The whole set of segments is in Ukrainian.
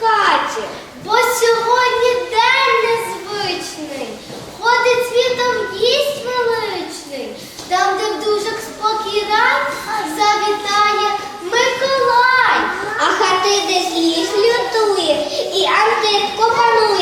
хаті, бо сьогодні день незвичний, ходить світом гість величний, там, де в дужок спокій завітає Миколай, а хати десь ліс лютує і Антитко панує.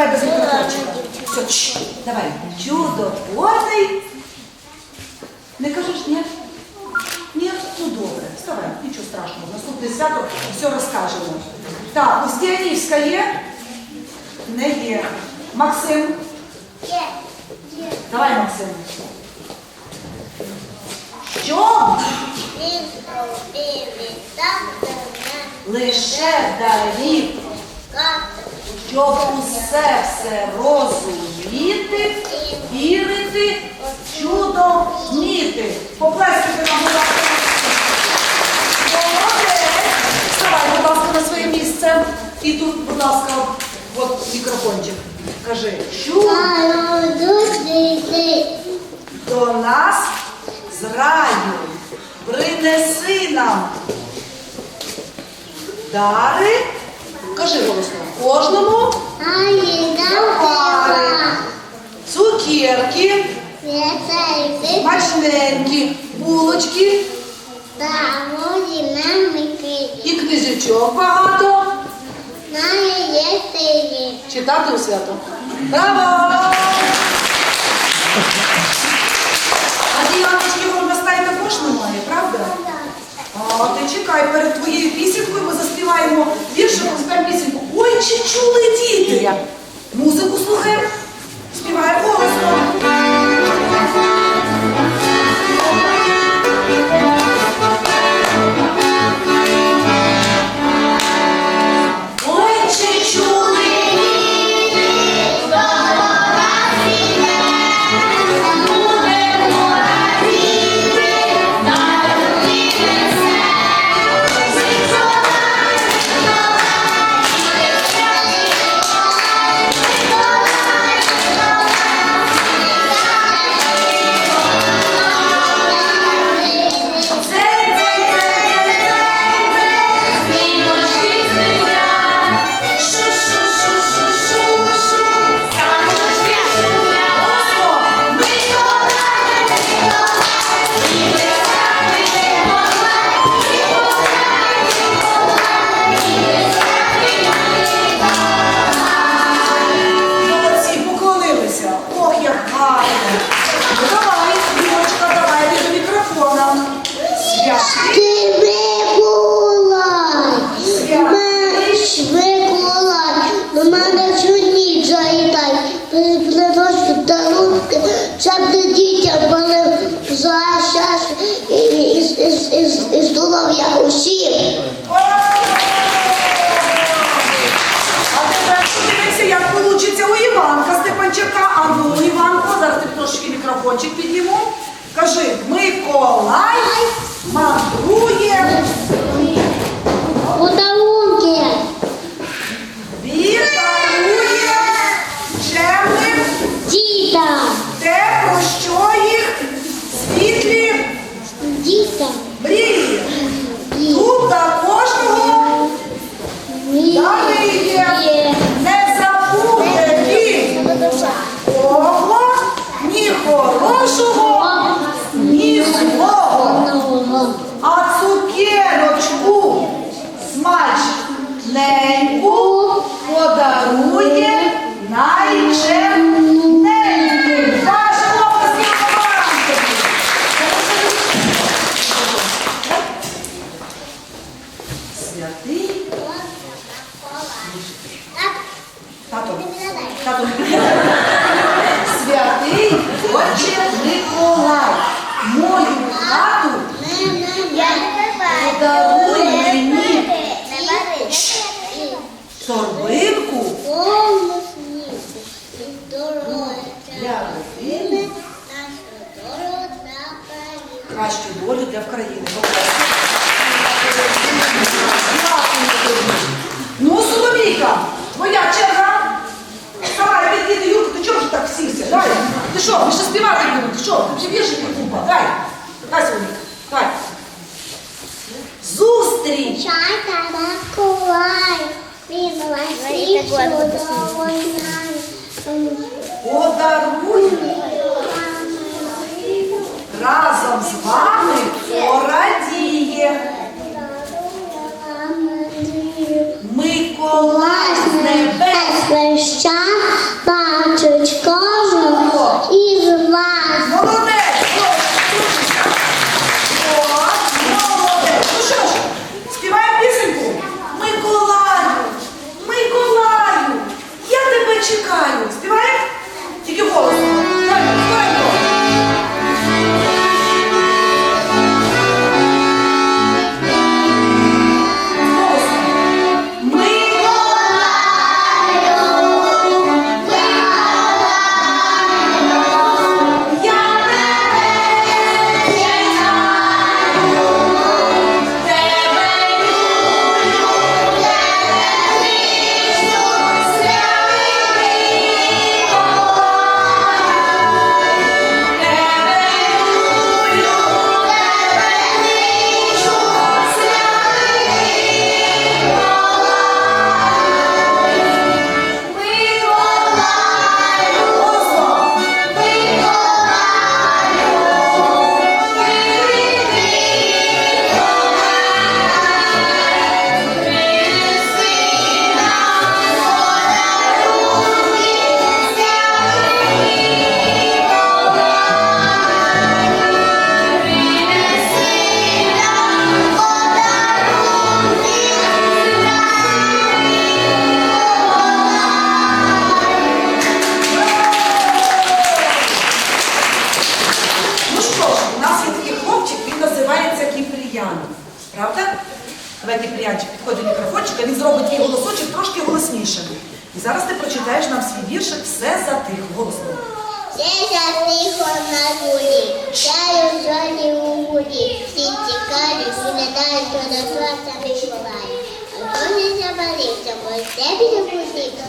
Давай мікрофончика. Все, чш. Давай. Чудотворний. Не кажеш ні? Ні? Ну добре. Вставай, нічого страшного. Наступне свято все розкажемо. Так, Устянівська є? Не є. Максим. Є. Давай, Максим. Що лише дарів, щоб усе все розуміти, вірити, чудо вміти. Поплескайте нам, будь ласка. Вставай, будь ласка, на своє місце. І тут, будь ласка, от мікрофончик. Кажи, чудо до нас з раю принеси нам дари. Кажи голосно. Кожному цукерки, смачненькі, булочки і книжечок багато. Читати у свято. Браво! А діяночки Горностай також немає, правда? А ти чекай, перед твоєю пісенькою ми заспіваємо віршиком, співаємо пісеньку. Чи чули діти? Музику слухаємо, співаємо голосно. Тато. Зустріч! Подаруй разом з вами порадіє. Миколай з небес. Давай Кіпріянчик, підходить мікрофончик, а він зробить твій голосочок трошки голоснішим. І зараз ти прочитаєш нам свій віршик все затихо, голосно. Все затихо на гулі, чаю зорі у гулі, всі дали, то до сонця Миколая. А хто не забарився, бо тебе не пуститься.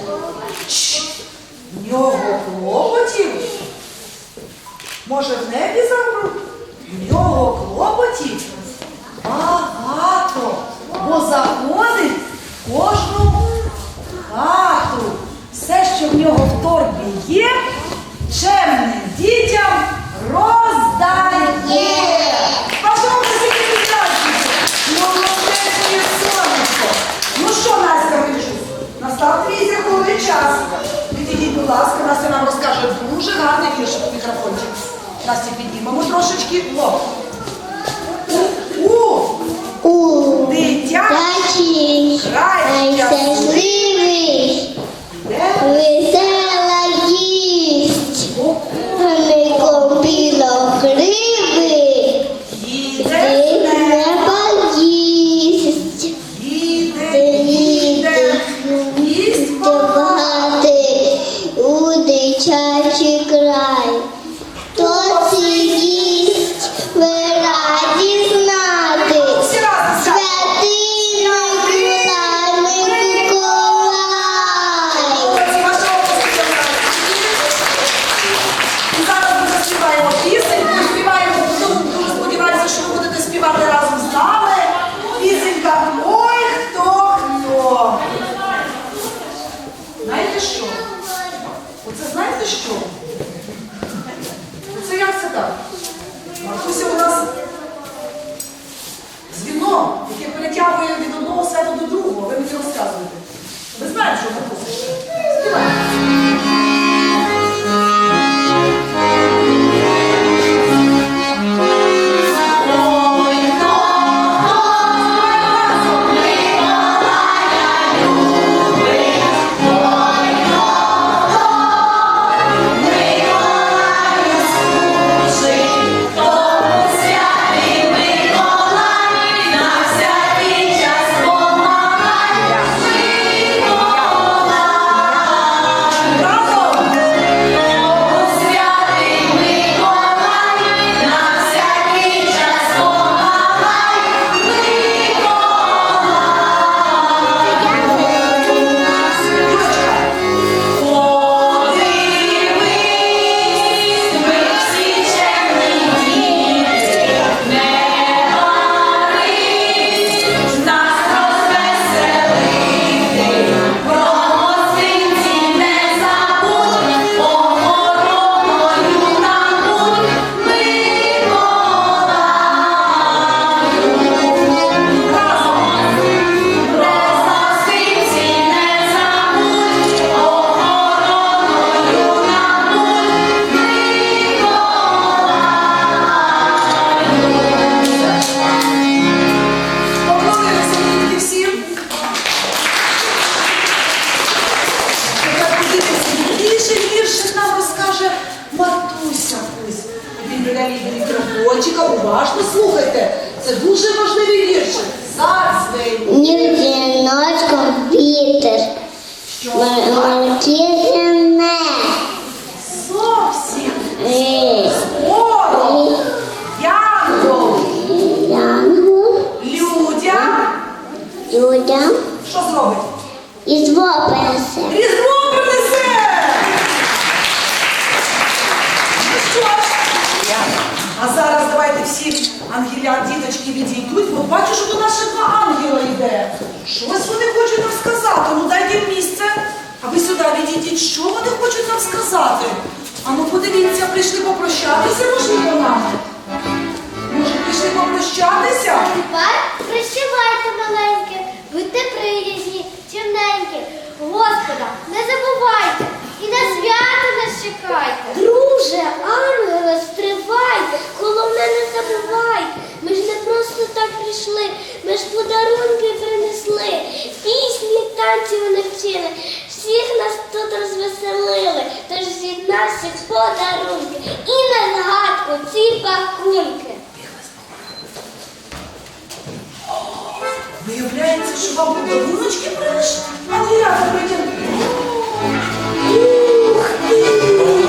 В нього клопотів. Може, в небі замру? В нього клопотів багато, бо заходить кожну хату. Все, що в нього в торбі є, чемним дітям роздає. Секретарчики. Молодець, моє сонечко. Ну що, Настя, вирішив? Настав твій зірковий час. Підійдіть, будь ласка, Настя нам розкаже дуже гарний віршик в мікрофончик. Настя, підіймемо трошечки. О. У дитя, дачі край Скоро. Янгол. янгол, Людям. людям Що зробить? принесе. Різдво принесе! Ну що ж, а зараз давайте всі ангеля, діточки відійдуть, бо бачу, що до нас ще два ангела йде. Щось вони хочуть нам сказати. Ну дайте місце, а ви сюди відійдіть. Що вони хочуть нам сказати? А ну подивіться, прийшли попрощатися, можливо, нам. Може, прийшли попрощатися? Тепер прощавайте маленьке, будьте приязні, чимненькі. Господа, не забувайте і на свято нас чекайте. Друже, ангеле, стривайте, головне не забувайте. Ми ж не просто так прийшли, ми ж подарунки принесли, пісні, танці вони вчили, всіх нас тут розвеселили, тож від нас всіх подарунки і на згадку ці пакунки. Виявляється, що вам подаруночки принесли? Ангелята притягнули. Ух ти!